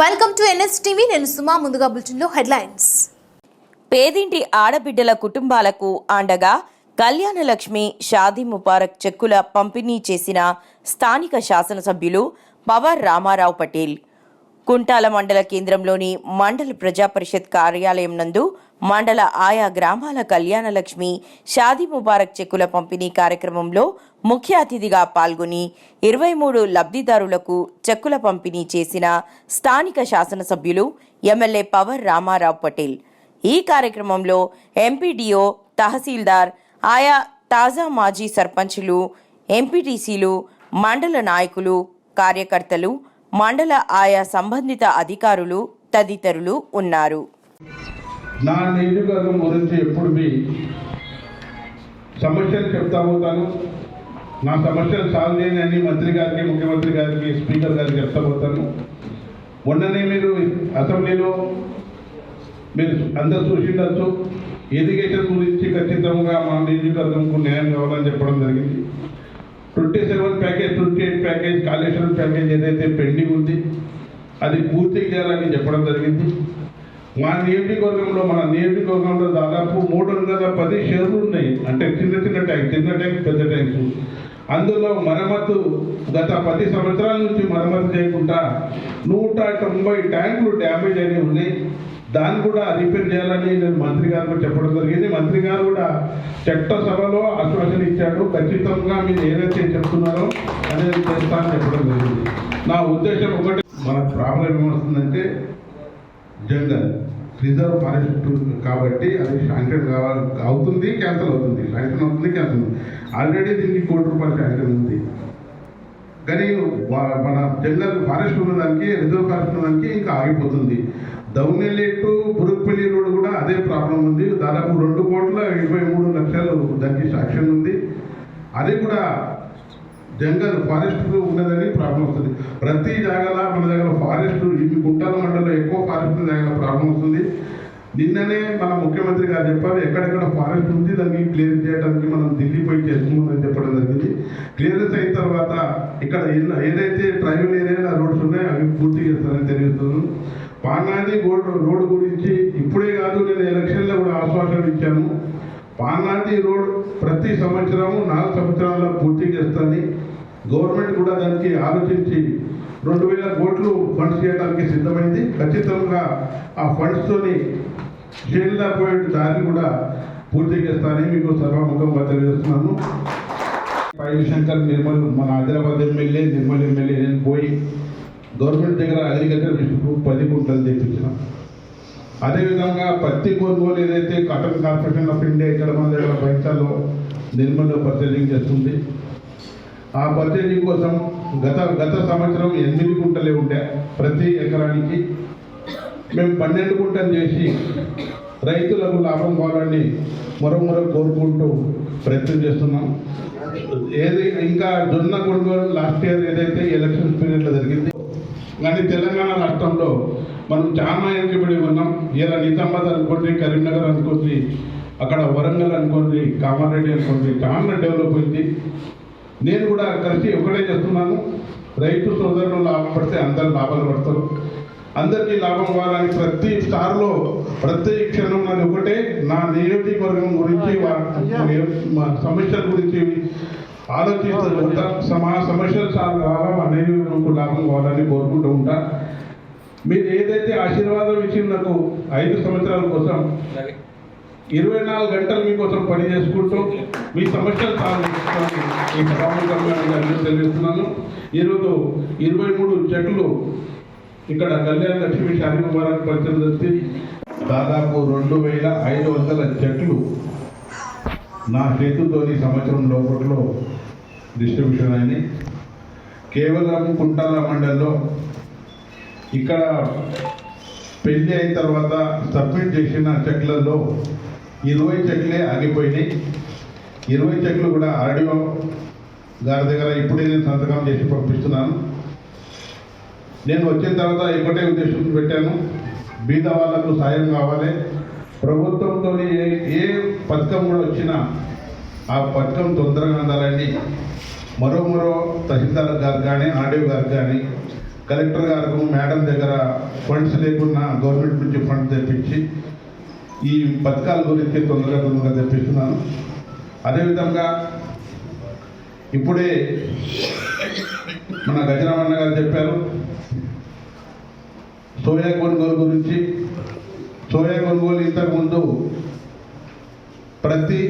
Welcome to NS TV నేను సుమా ముందుగా బులెటిన్లో హెడ్లైన్స్. పేదింటి ఆడబిడ్డల కుటుంబాలకు అండగా కళ్యాణ లక్ష్మి షాదీ ముబారక్ చెక్కుల పంపిణీ చేసిన స్థానిక శాసనసభ్యులు పవర్ రామారావు పటేల్. కుంటాల మండల కేంద్రంలోని మండల ప్రజా పరిషత్ కార్యాలయం నందు మండల ఆయా గ్రామాల కళ్యాణలక్ష్మి షాదీ ముబారక్ చెక్కుల పంపిణీ కార్యక్రమంలో ముఖ్య అతిథిగా పాల్గొని ఇరవై మూడు లబ్ధిదారులకు చెక్కుల పంపిణీ చేసిన స్థానిక శాసనసభ్యులు ఎమ్మెల్యే పవర్ రామారావు పటేల్. ఈ కార్యక్రమంలో ఎంపీడీఓ తహసీల్దార్ ఆయా తాజా మాజీ సర్పంచులు ఎంపీటీసీలు మండల నాయకులు కార్యకర్తలు మండల ఆయా సంబంధిత అధికారులు తదితరులు ఉన్నారు. నా నియోజకవర్గం గురించి ఎప్పుడు మీ సమస్యలు చెప్తా పోతాను నా సమస్యలు సాల్వ్ చేయని మంత్రి గారికి ముఖ్యమంత్రి గారికి స్పీకర్ గారికి చెప్తా పోతాను మొన్ననే మీరు అసెంబ్లీలో మీరు అందరు చూసిండొచ్చు. ఎడ్యుకేషన్ గురించి ఖచ్చితంగా మా నియోజకవర్గంకు న్యాయం కావాలని చెప్పడం జరిగింది. Twenty seven package twenty eight package Kaleshwaram package ఏదైతే పెండింగ్ ఉంది అది పూర్తి చేయాలని చెప్పడం జరిగింది. మా నియోజకవర్గంలో మన నియోజకవర్గంలో దాదాపు మూడు వందల పది షేర్లు ఉన్నాయి. అంటే చిన్న చిన్న ట్యాంక్ చిన్న ట్యాంక్ పెద్ద ట్యాంక్స్ అందులో మరమ్మతు గత పది సంవత్సరాల నుంచి మరమ్మతు చేయకుండా నూట తొంభై ట్యాంకులు డ్యామేజ్ అయినవి ఉన్నాయి. దాన్ని కూడా రిపేర్ చేయాలని నేను మంత్రి గారు చెప్పడం జరిగింది. మంత్రి గారు కూడా చట్టసభలో ఆశ్వాసన ఇచ్చాడు. ఖచ్చితంగా మీరు ఏదైతే చెప్తున్నారో అనేది చేస్తానని చెప్పడం జరిగింది. నా ఉద్దేశం ఒకటి మన ప్రాబ్లం ఏమొస్తుందంటే జంగల్ రిజర్వ్ ఫారెస్ట్ కాబట్టి అది శాంక్షన్ కావాలి అవుతుంది క్యాన్సల్ అవుతుంది. శాంక్షన్ అవుతుంది క్యాన్సల్ అవుతుంది. ఆల్రెడీ దీనికి కోటి రూపాయలు శాంక్షన్ ఉంది. కానీ మన జంగల్ ఫారెస్ట్ ఉన్నదానికి రిజర్వ్ ఫారెస్ట్ ఉన్నదానికి ఇంకా ఆగిపోతుంది. దౌనెల్లి టు బురుక్పల్లి రోడ్ కూడా అదే ప్రాబ్లం ఉంది. దాదాపు రెండు కోట్ల ఇరవై మూడు లక్షలు దానికి శాంక్షన్ ఉంది. అది కూడా జంగల్ ఫారెస్ట్ ఉన్నదని ప్రాబ్లం వస్తుంది. ప్రతి జాగాలో మన దగ్గర ఫారెస్ట్ ఈ గుంటాల మండలంలో ఎక్కువ ఫారెస్ట్ దగ్గర ప్రాబ్లం వస్తుంది. నిన్ననే మన ముఖ్యమంత్రి గారు చెప్పారు ఎక్కడెక్కడ ఫారెస్ట్ ఉంది దాన్ని క్లియర్ చేయడానికి మనం ఢిల్లీ పోయి చేస్తున్నామని చెప్పడం జరిగింది. క్లియరెన్స్ అయిన తర్వాత ఇక్కడ ఏదైతే ట్రైబల్ ఏరియాలో రోడ్స్ ఉన్నాయో అవి పూర్తి చేస్తారని తెలియజేస్తున్నాను. పానాది రోడ్ రోడ్ గురించి ఇప్పుడే కాదు నేను ఎలక్షన్లో కూడా ఆశ్వాసం ఇచ్చాను. పానాది రోడ్ ప్రతి సంవత్సరము నాలుగు సంవత్సరాల్లో పూర్తి చేస్తుంది గవర్నమెంట్ కూడా దానికి ఆలోచించి రెండు వేల కోట్లు ఫండ్స్ చేయడానికి సిద్ధమైంది. ఖచ్చితంగా ఆ ఫండ్స్తోని జైల్లో పోయే దాన్ని కూడా పూర్తి చేస్తానని మీకు సర్వముఖంగా తెలియజేస్తున్నాను. పైవి శంకర్ నిర్మల్ మన హైదరాబాద్ ఎమ్మెల్యే నిర్మల్ ఎమ్మెల్యే నేను పోయి గవర్నమెంట్ దగ్గర అగ్రికల్చర్ డిస్ట్రిక్ట్ పది గుంటలు తెప్పించిన. అదేవిధంగా పత్తి కొనుగోలు ఏదైతే కాటన్ కార్పొరేషన్ ఆఫ్ ఇండియా ఇక్కడ మన దగ్గర బయటలో నిర్మల్లో పర్చేసింగ్ చేస్తుంది. ఆ పర్చేసింగ్ కోసం గత గత సంవత్సరం ఎనిమిది గుంటలే ఉండే ప్రతి ఎకరానికి. మేము పన్నెండు గుంటలు చేసి రైతులకు లాభం కావాలని మరో మరో కోరుకుంటూ ప్రయత్నం చేస్తున్నాం. ఏది ఇంకా జొన్న కొనుగోలు లాస్ట్ ఇయర్ ఏదైతే ఎలక్షన్ పీరియడ్లో జరిగింది కానీ తెలంగాణ రాష్ట్రంలో మనం చాలా ఎంకబడి ఉన్నాం. ఇలా నిజామాబాద్ అనుకోండి కరీంనగర్ అనుకోండి అక్కడ వరంగల్ అనుకోండి కామారెడ్డి అనుకోండి చాలా డెవలప్ అయింది. నేను కూడా కలిసి ఒకటే చేస్తున్నాను. రైతు సోదరులు లాభపడితే అందరు లాభాలు పడతారు. అందరికీ లాభం కావాలని ప్రతి స్టార్లో ప్రతి క్షణం నాది ఒకటే నా నియోజకవర్గం గురించి మా సమస్యల గురించి ఆలోచిస్తూ ఉంటా సమా సమస్యలు చాలా కావాలా మా నియోజకవర్గంకు లాభం కావాలని కోరుకుంటూ ఉంటా. మీరు ఏదైతే ఆశీర్వాదం ఇచ్చి నాకు ఐదు సంవత్సరాల కోసం ఇరవై నాలుగు గంటలు మీకోసం పని చేసుకుంటూ మీ సమస్యలు సాల్వ్ చేసుకోవడానికి ఈ సభాముఖంగా నేను తెలియజేస్తున్నాను. ఈరోజు ఇరవై మూడు చెట్లు ఇక్కడ కళ్యాణ లక్ష్మి శారీ ముబారక్ పరిచయం వచ్చి దాదాపు రెండు వేల ఐదు వందల చెట్లు నా చేతులతోని సంవత్సరం లోపట్లో డిస్ట్రిబ్యూషన్ అయినాయి. కేవలం కుంటాల మండల్లో ఇక్కడ పెళ్ళి అయిన తర్వాత సబ్మిట్ చేసిన చెట్లలో ఇరవై చెట్లే ఆగిపోయినాయి. ఇరవై చెట్లు కూడా ఆర్డీఓ గారి దగ్గర ఇప్పుడే నేను సంతకం చేసి పంపిస్తున్నాను. నేను వచ్చిన తర్వాత ఒకటే ఉద్దేశం పెట్టాను. బీద వాళ్ళకు సాయం కావాలి. ప్రభుత్వంతో ఏ ఏ పథకం కూడా వచ్చినా ఆ పథకం తొందరగా అందాలని మరో మరో తహసీల్దార్ గారు కానీ ఆర్డీఓ గారు కానీ కలెక్టర్ గారు మేడం దగ్గర ఫండ్స్ లేకుండా గవర్నమెంట్ నుంచి ఫండ్స్ తెప్పించి ఈ పథకాల గురించి తొందరగా తొందరగా తెప్పిస్తున్నాను అదేవిధంగా ఇప్పుడే మన గజరామన్న గారు చెప్పారు సోయా కొనుగోలు గురించి. సోయా కొనుగోలు ఇంతకుముందు ప్రతి